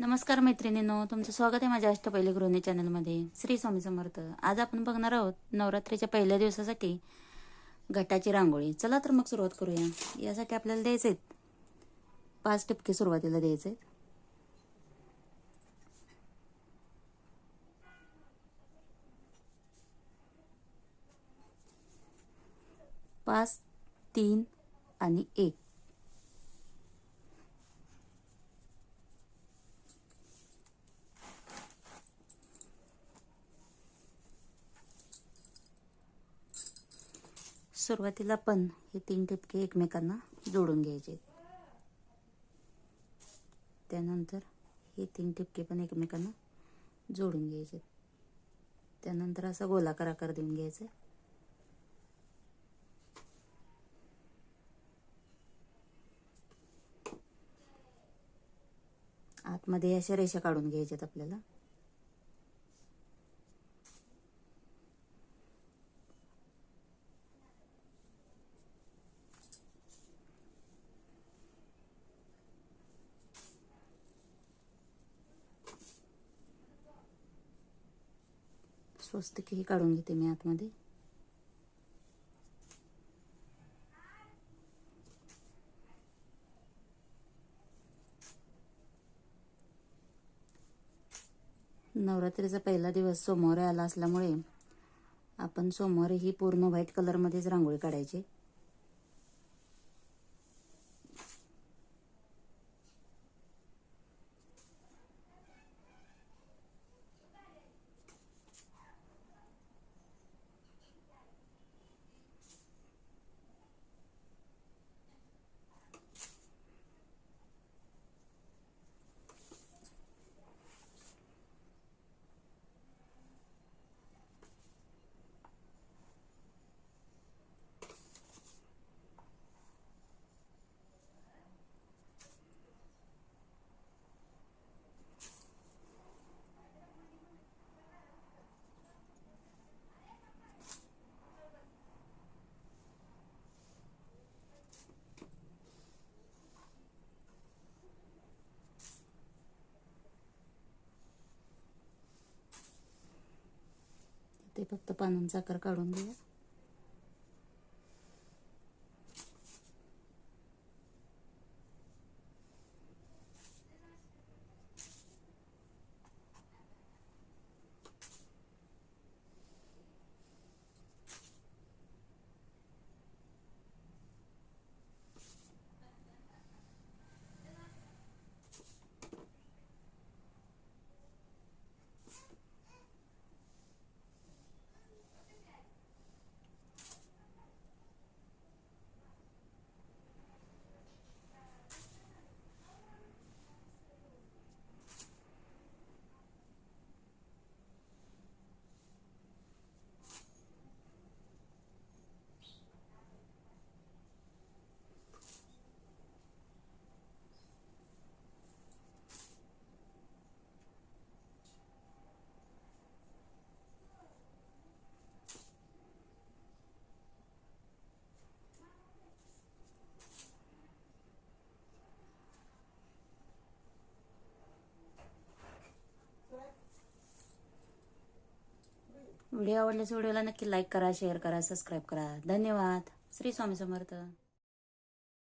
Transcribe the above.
नमस्कार मैत्रिणींनो तुमचं स्वागत आहे माझ्या अष्टपैली गृहिणी चॅनलमध्ये. श्री स्वामी समर्थ. आज आपण बघणार आहोत नवरात्रीच्या पहिल्या दिवसासाठी घटाची रांगोळी. चला तर मग सुरुवात करूया. यासाठी आपल्याला द्यायचे आहेत पाच टिपके सुरुवातीला द्यायचे आहेत पाच तीन आणि एक. सुरुवातीला पण हे तीन ठिपके एकमेकांना जोडून घ्यायचे. त्यानंतर हे तीन ठिपके पण एकमेकांना जोडून घ्यायचे. त्यानंतर असा गोलाकार आकार देऊन घ्यायचा. आतमध्ये अशा रेषा काढून घ्यायच्यात आपल्याला. स्वस्तिकही काढून घेते मी आतमध्ये? नवरात्रीचा पहिला दिवस सोमवारी आला असल्यामुळे आपण सोमवारी ही पूर्ण व्हाईट कलरमध्येच रांगोळी काढायची. ते फक्त पानांचा आकार काढून घेऊया व्हिडिओ आवडल्यास व्हिडिओला नक्की लाईक करा शेअर करा सबस्क्राईब करा. धन्यवाद. श्री स्वामी समर्थ.